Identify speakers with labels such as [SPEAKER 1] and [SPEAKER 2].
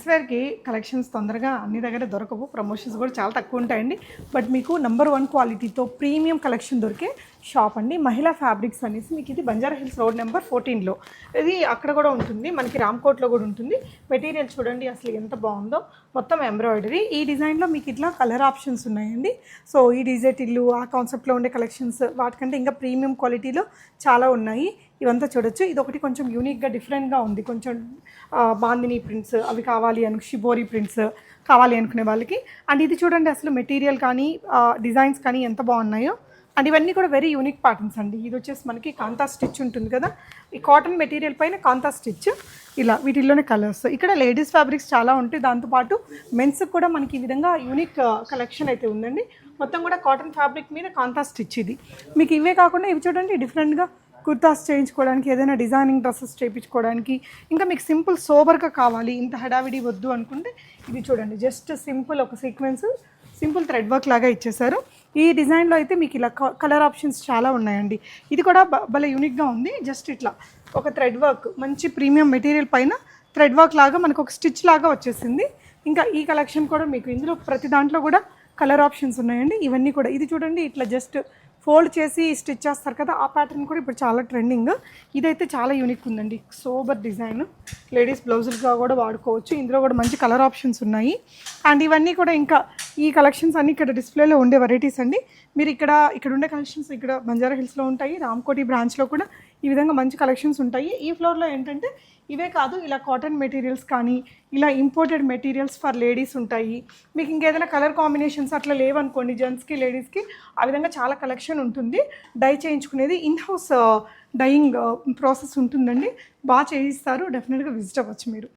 [SPEAKER 1] Men's వేర్కి collections తొందరగా అన్ని దగ్గర దొరకవు. ప్రమోషన్స్ కూడా చాలా తక్కువ ఉంటాయండి. బట్ మీకు నెంబర్ వన్ క్వాలిటీతో ప్రీమియం కలెక్షన్ దొరికే షాప్ అండి. మహిళా ఫ్యాబ్రిక్స్ అనేసి మీకు ఇది బంజారా హిల్స్ రోడ్ నెంబర్ ఫోర్టీన్లో ఇది అక్కడ కూడా ఉంటుంది. మనకి రామ్కోట్లో కూడా ఉంటుంది. మెటీరియల్ చూడండి అసలు ఎంత బాగుందో. మొత్తం ఎంబ్రాయిడరీ ఈ డిజైన్లో మీకు ఇట్లా కలర్ ఆప్షన్స్ ఉన్నాయండి. సో ఈ డిజైట్ ఇల్లు ఆ కాన్సెప్ట్లో ఉండే కలెక్షన్స్ వాటికంటే ఇంకా ప్రీమియం క్వాలిటీలో చాలా ఉన్నాయి. ఇవంతా చూడొచ్చు. ఇది ఒకటి కొంచెం యూనిక్గా డిఫరెంట్గా ఉంది. కొంచెం బాందిని ప్రింట్స్ అవి కావాలి అను షిబోరి ప్రింట్స్ కావాలి అనుకునే వాళ్ళకి. అండ్ ఇది చూడండి అసలు మెటీరియల్ కానీ డిజైన్స్ కానీ ఎంత బాగున్నాయో. అండ్ ఇవన్నీ కూడా వెరీ యూనిక్ ప్యాటర్న్స్ అండి. ఇది వచ్చేసి మనకి కాంతా స్టిచ్ ఉంటుంది కదా. ఈ కాటన్ మెటీరియల్ పైన కాంతా స్టిచ్ ఇలా వీటిల్లోనే కలర్స్ ఇక్కడ లేడీస్ ఫ్యాబ్రిక్స్ చాలా ఉంటాయి. దాంతోపాటు మెన్స్ కూడా మనకి ఈ విధంగా యూనిక్ కలెక్షన్ అయితే ఉందండి. మొత్తం కూడా కాటన్ ఫ్యాబ్రిక్ మీద కాంతా స్టిచ్ ఇది. మీకు ఇవే కాకుండా ఇవి చూడండి డిఫరెంట్గా కుర్తాస్ చేయించుకోవడానికి ఏదైనా డిజైనింగ్ డ్రెస్సెస్ చేయించుకోవడానికి ఇంకా మీకు సింపుల్ సోబర్గా కావాలి ఇంత హడావిడి వద్దు అనుకుంటే ఇది చూడండి. జస్ట్ సింపుల్ ఒక సీక్వెన్స్ సింపుల్ థ్రెడ్ వర్క్ లాగా ఇచ్చేసారు ఈ డిజైన్లో అయితే మీకు ఇలా కలర్ ఆప్షన్స్ చాలా ఉన్నాయండి. ఇది కూడా భలే యూనిక్గా ఉంది. జస్ట్ ఇట్లా ఒక థ్రెడ్ వర్క్ మంచి ప్రీమియం మెటీరియల్ పైన థ్రెడ్ వర్క్ లాగా మనకు ఒక స్టిచ్ లాగా వచ్చేసింది. ఇంకా ఈ కలెక్షన్ కూడా మీకు ఇందులో ప్రతి దాంట్లో కూడా కలర్ ఆప్షన్స్ ఉన్నాయండి. ఇవన్నీ కూడా ఇది చూడండి ఇట్లా జస్ట్ ఫోల్డ్ చేసి స్టిచ్ చేస్తారు కదా ఆ ప్యాటర్న్ కూడా ఇప్పుడు చాలా ట్రెండింగ్. ఇదైతే చాలా యూనిక్ ఉందండి. Sober design. లేడీస్ బ్లౌజులుగా కూడా వాడుకోవచ్చు. ఇందులో కూడా మంచి కలర్ ఆప్షన్స్ ఉన్నాయి. అండ్ ఇవన్నీ కూడా ఇంకా ఈ కలెక్షన్స్ అన్ని ఇక్కడ డిస్ప్లేలో ఉండే వెరైటీస్ అండి. మీరు ఇక్కడ ఇక్కడ ఉండే కలెక్షన్స్ ఇక్కడ బంజారా హిల్స్లో ఉంటాయి రామ్కోటి బ్రాంచ్లో కూడా ఈ విధంగా మంచి కలెక్షన్స్ ఉంటాయి. ఈ ఫ్లోర్లో ఏంటంటే ఇవే కాదు ఇలా కాటన్ మెటీరియల్స్ కానీ ఇలా ఇంపోర్టెడ్ మెటీరియల్స్ ఫర్ లేడీస్ ఉంటాయి. మీకు ఇంకేదైనా కలర్ కాంబినేషన్స్ అట్లా లేవనుకోండి జెంట్స్కి లేడీస్కి ఆ విధంగా చాలా కలెక్షన్ ఉంటుంది. డై చేయించుకునేది ఇన్హౌస్ డైయింగ్ ప్రాసెస్ ఉంటుందండి. బాగా చేయిస్తారు డెఫినెట్గా విజిట్ అవ్వచ్చు మీరు.